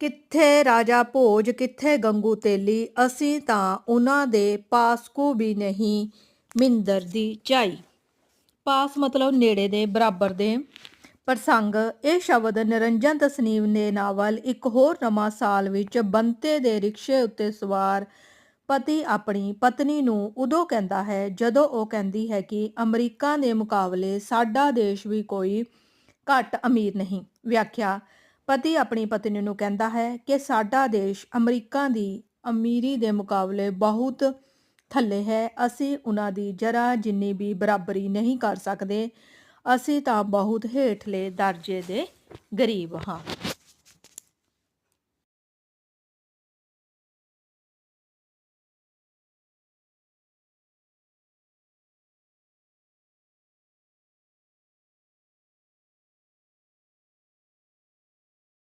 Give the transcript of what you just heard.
ਕਿੱਥੇ ਰਾਜਾ ਭੋਜ, ਕਿੱਥੇ ਗੰਗੂ ਤੇਲੀ, ਅਸੀਂ ਤਾਂ ਉਹਨਾਂ ਦੇ ਪਾਸਕੂ ਵੀ ਨਹੀਂ ਮਿੰਦਰ ਦੀ ਝਾਈ ਪਾਸ ਮਤਲਬ ਨੇੜੇ ਦੇ, ਬਰਾਬਰ ਦੇ। ਪ੍ਰਸੰਗ, ਇਹ ਸ਼ਬਦ ਨਿਰੰਜਨ ਤਸਨੀਮ ਨੇ ਨਾਵਲ ਇੱਕ ਹੋਰ ਨਵਾਂ ਸਾਲ ਵਿੱਚ ਬੰਤੇ ਦੇ ਰਿਕਸ਼ੇ ਉੱਤੇ ਸਵਾਰ ਪਤੀ ਆਪਣੀ ਪਤਨੀ ਨੂੰ ਉਦੋਂ ਕਹਿੰਦਾ ਹੈ, ਜਦੋਂ ਉਹ ਕਹਿੰਦੀ ਹੈ ਕਿ ਅਮਰੀਕਾ ਦੇ ਮੁਕਾਬਲੇ ਸਾਡਾ ਦੇਸ਼ ਵੀ ਕੋਈ ਘੱਟ ਅਮੀਰ ਨਹੀਂ। ਵਿਆਖਿਆ ਪਤੀ ਆਪਣੀ ਪਤਨੀ ਨੂੰ ਕਹਿੰਦਾ ਹੈ ਕਿ ਸਾਡਾ ਦੇਸ਼ ਅਮਰੀਕਾ ਦੀ ਅਮੀਰੀ ਦੇ ਮੁਕਾਬਲੇ ਬਹੁਤ ਥੱਲੇ ਹੈ। ਅਸੀਂ ਉਹਨਾਂ ਦੀ ਜਰਾ ਜਿੰਨੀ ਵੀ ਬਰਾਬਰੀ ਨਹੀਂ ਕਰ ਸਕਦੇ, ਅਸੀਂ ਤਾਂ ਬਹੁਤ ਹੇਠਲੇ ਦਰਜੇ ਦੇ ਗਰੀਬ ਹਾਂ।